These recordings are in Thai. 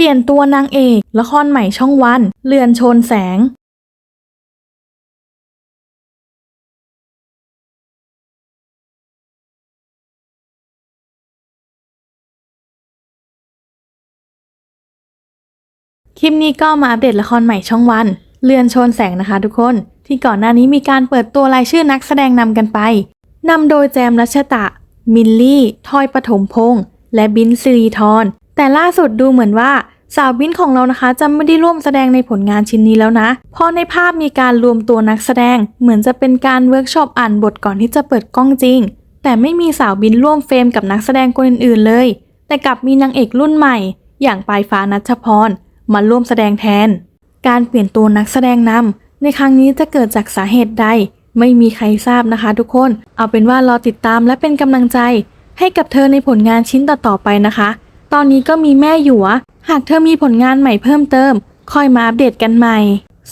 เปลี่ยนตัวนางเอก ละครใหม่ช่องวัน เลือนโชนแสงคลิปนี้ก็มาอัปเดตละครใหม่ช่องวัน เลือนโชนแสงนะคะทุกคน ที่ก่อนหน้านี้มีการเปิดตัวรายชื่อนักแสดงนำกันไปนำโดยแจมรัชตะ มิลลี่ ทอยปฐมพงษ์ และบินซีรีทร แต่ล่าสุดดูเหมือนว่าสาวบินของเรานะคะจะไม่ได้ร่วมแสดงในผลงานชิ้นนี้แล้วนะ เพราะในภาพมีการรวมตัวนักแสดง เหมือนจะเป็นการเวิร์กช็อปอ่านบทก่อนที่จะเปิดกล้องจริง แต่ไม่มีสาวบินร่วมเฟรมกับนักแสดงคนอื่นๆเลย แต่กลับมีนางเอกรุ่นใหม่ อย่างปลายฟ้านัชพรมาร่วมแสดงแทน การเปลี่ยนตัวนักแสดงนำในครั้งนี้จะเกิดจากสาเหตุใด ไม่มีใครทราบนะคะ ทุกคน เอาเป็นว่ารอติดตามและเป็นกำลังใจ ให้กับเธอในผลงานชิ้นต่อๆไปนะคะ ตอนนี้ก็มีแม่หยวหากเธอมีผลงานใหม่เพิ่มเติม คอยมาอัปเดตกันใหม่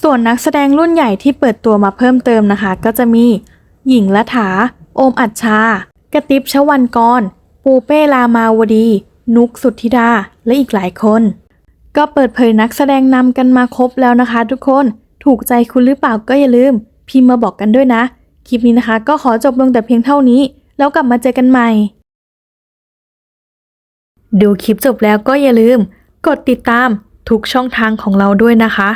ส่วนนักแสดงรุ่นใหญ่ที่เปิดตัวมาเพิ่มเติมนะคะ ก็จะมี หญิงละถา โอมอัจฉากระติบชวันกร ปูเป้ลามาวดี นุกสุทธิดา และอีกหลายคน ก็เปิดเผยนักแสดงนำกันมาครบแล้วนะคะ ทุกคน ถูกใจคุณหรือเปล่าก็อย่าลืม พิมพ์มาบอกกันด้วยนะ คลิปนี้นะคะ ก็ขอจบลงแต่เพียงเท่านี้ แล้วกลับมาเจอกันใหม่ ดูคลิปจบแล้วก็อย่าลืม กดติดตามทุกช่องทางของเราด้วยนะคะ